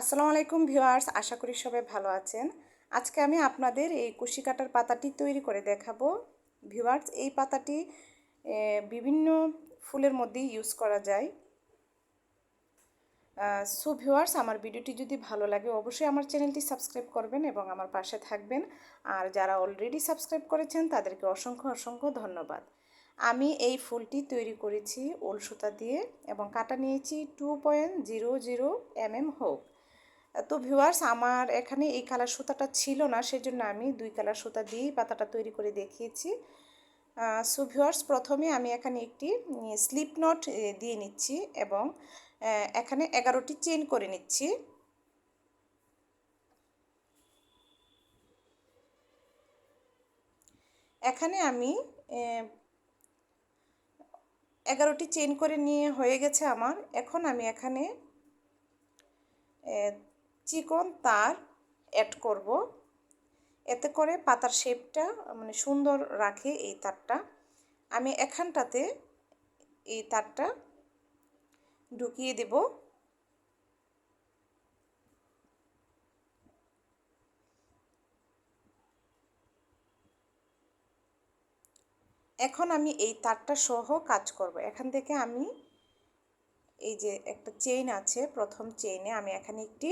আসসালামু আলাইকুম ভিউয়ার্স, আশা করি সবাই ভালো আছেন। আজকে আমি আপনাদের এই কুশি কাটার পাতাটি তৈরি করে দেখাবো। ভিউয়ার্স, এই পাতাটি বিভিন্ন ফুলের মধ্যে ইউজ করা যায়। সো ভিউয়ার্স, আমার ভিডিওটি যদি ভালো লাগে, অবশ্যই আমার চ্যানেলটি সাবস্ক্রাইব করবেন এবং আমার পাশে থাকবেন। আর যারা অলরেডি সাবস্ক্রাইব করেছেন, তাদেরকে অসংখ্য অসংখ্য ধন্যবাদ। আমি এই ফুলটি তৈরি করেছি ওল সুতা দিয়ে এবং কাটা নিয়েছি two point zero zero M M হোক তো ভিউয়ার্স আমার এখানে এই কালার সুতাটা ছিল না, সেজন্য আমি দুই কালার সুতা দিয়েই পাতাটা তৈরি করে দেখিয়েছি। সো ভিউয়ার্স প্রথমে আমি এখানে একটি স্লিপ নট দিয়ে নিচ্ছি এবং এখানে এগারোটি চেন করে নিচ্ছি। এখানে আমি এগারোটি চেন করে নিয়ে হয়ে গেছে আমার। এখন আমি এখানে চিকন তার অ্যাড করব। এতে করে পাতার শেপটা মানে সুন্দর রাখে এই তারটা। আমি এখানটাতে এই তারটা ঢুকিয়ে দেব। এখন আমি এই তারটা সহ কাজ করব। এখান থেকে আমি এই যে একটা চেইন আছে, প্রথম চেইনে আমি এখানে একটি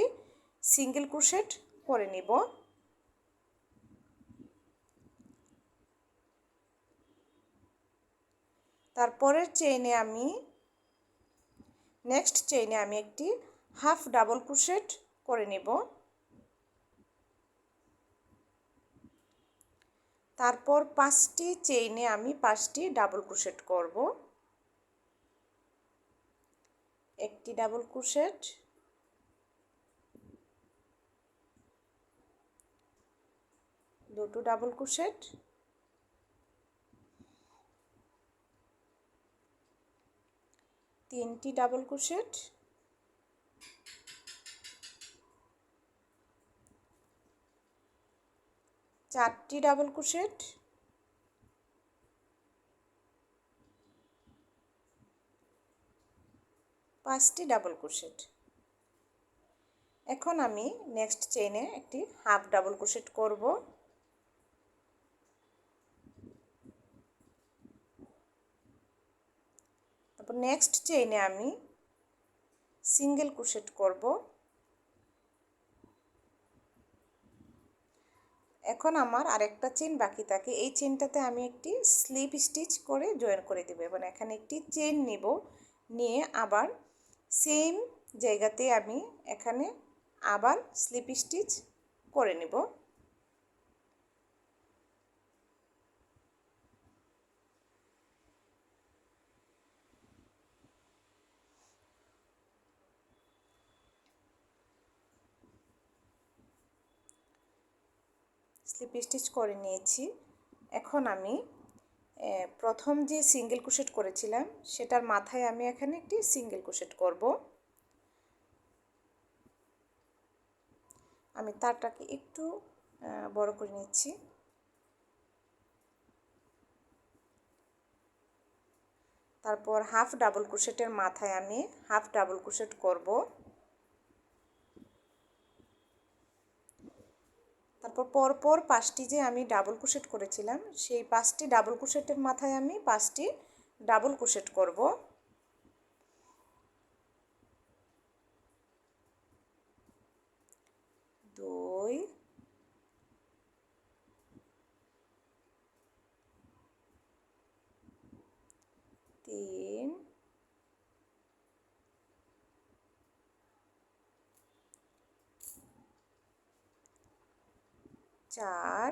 সিঙ্গেল ক্রোশেট করে নিব। তারপরের চেইনে আমি নেক্সট চেইনে আমি একটি হাফ ডাবল ক্রোশেট করে নিব। তারপর পাঁচটি চেইনে আমি পাঁচটি ডাবল ক্রোশেট করব। একটি ডাবল ক্রোশেট দুটো ডাবল ক্রোশেট তিনটি ডাবল ক্রোশেট চারটি ডাবল ক্রোশেট পাঁচটি ডাবল ক্রোশেট এখন আমি নেক্সট চেইনে একটি হাফ ডাবল ক্রোশেট করব। নেক্সট চেইনে আমি সিঙ্গেল ক্রোশেট করব। এখন আমার আরেকটা চেন বাকি থাকে। এই চেনটাতে আমি একটি স্লিপ স্টিচ করে জয়েন করে দেবো এবং এখানে একটি চেন নিব। নিয়ে আবার সেম জায়গাতে আমি এখানে আবার স্লিপ স্টিচ করে নেব। স্লিপ স্টিচ করে নিয়েছি। এখন আমি প্রথম যে সিঙ্গেল কুশেট করেছিলাম, সেটার মাথায় আমি এখানে একটি সিঙ্গেল কুশেট করব। আমি তারটাকে একটু বড় করে নিচ্ছি। তারপর হাফ ডাবল কুশেটের মাথায় আমি হাফ ডাবল কুশেট করব। তারপর পরপর পাঁচটি যে আমি ডাবল কুশেট করেছিলাম, সেই পাঁচটি ডাবল কুশেটের মাথায় আমি পাঁচটি ডাবল কুশেট করব। দুই চার,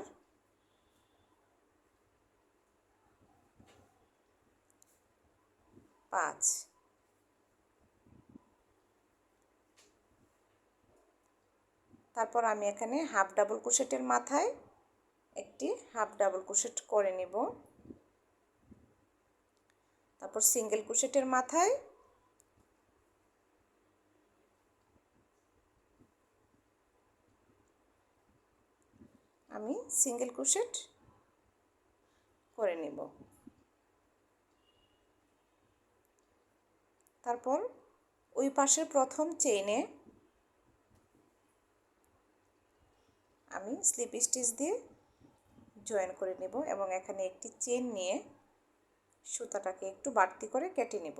পাঁচ। তারপর আমি এখানে হাফ ডাবল কুশেটের মাথায় একটি হাফ ডাবল কুশেট করে নেব। তারপর সিঙ্গেল কুশেটের মাথায় আমি সিঙ্গেল ক্রোশেট করে নেব। তারপর ওই পাশের প্রথম চেইনে আমি স্লিপ স্টিচ দিয়ে জয়েন করে নেব এবং এখানে একটি চেন নিয়ে সুতাটাকে একটু বাড়তি করে কেটে নেব।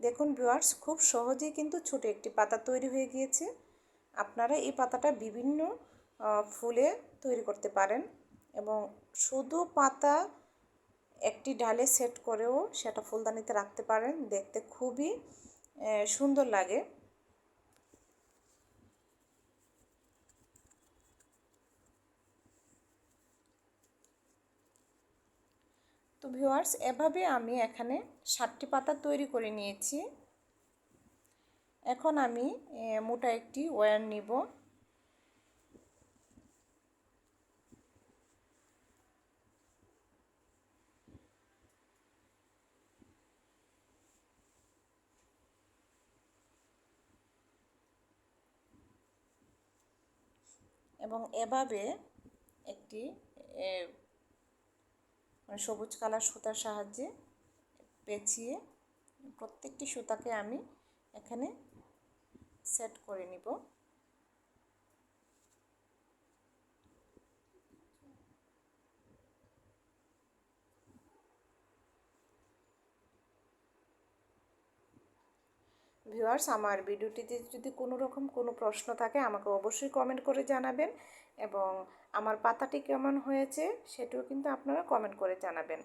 দেখুন ভিউয়ার্স খুব সহজেই কিন্তু ছোট একটি পাতা তৈরি হয়ে গিয়েছে। আপনারা এই পাতাটা বিভিন্ন ফুলে তৈরি করতে পারেন এবং শুধু পাতা একটি ডালে সেট করেও সেটা ফুলদানিতে রাখতে পারেন। দেখতে খুবই সুন্দর লাগে। তো ভিউয়ার্স, এভাবে আমি এখানে ষাটটি পাতা তৈরি করে নিয়েছি। এখন আমি মোটা একটি ওয়্যার নিব। এবং এভাবে একটি মানে সবুজ কালার সুতার সাহায্যে পেঁচিয়ে প্রত্যেকটি সুতাকে আমি এখানে সেট করে নিব। ভিউয়ার্স, আমার ভিডিওটিতে যদি কোনো রকম কোনো প্রশ্ন থাকে, আমাকে অবশ্যই কমেন্ট করে জানাবেন এবং আমার পাতাটি কেমন হয়েছে সেটিও কিন্তু আপনারা কমেন্ট করে জানাবেন।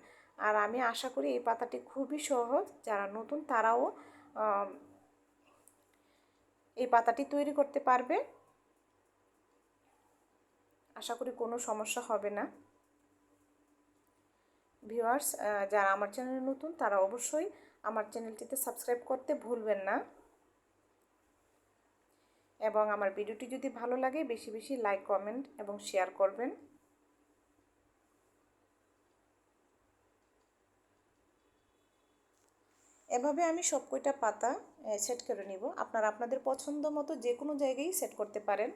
আর আমি আশা করি এই পাতাটি খুবই সহজ, যারা নতুন তারাও এই পাতাটি তৈরি করতে পারবে। আশা করি কোনো সমস্যা হবে না। ভিউয়ার্স যারা আমার চ্যানেলে নতুন, তারা অবশ্যই আমার চ্যানেলটিতে সাবস্ক্রাইব করতে ভুলবেন না। এবং আমার ভিডিওটি যদি ভালো লাগে, বেশি বেশি লাইক কমেন্ট এবং শেয়ার করবেন। এভাবে আমি সব কয়টা পাতা সেট করে নিব। আপনারা আপনাদের পছন্দ মতো যে কোনো জায়গায় সেট করতে পারেন।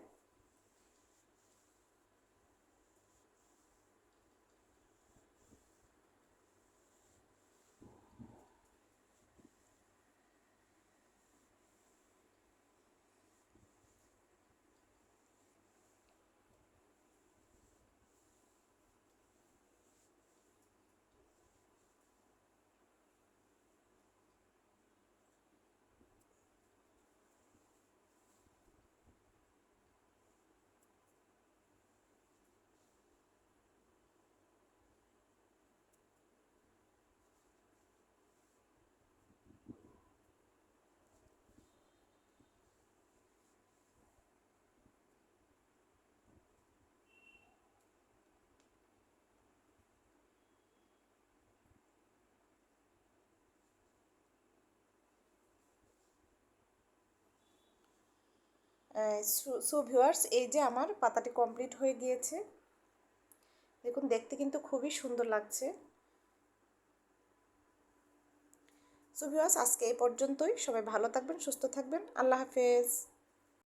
সো ভিউয়ার্স এই যে আমার পাতাটি কমপ্লিট হয়ে গিয়েছে। দেখুন, দেখতে কিন্তু খুবই সুন্দর লাগছে। সো ভিউয়ার্স আজকে এই পর্যন্তই। সবাই ভালো থাকবেন, সুস্থ থাকবেন। আল্লাহ হাফেজ।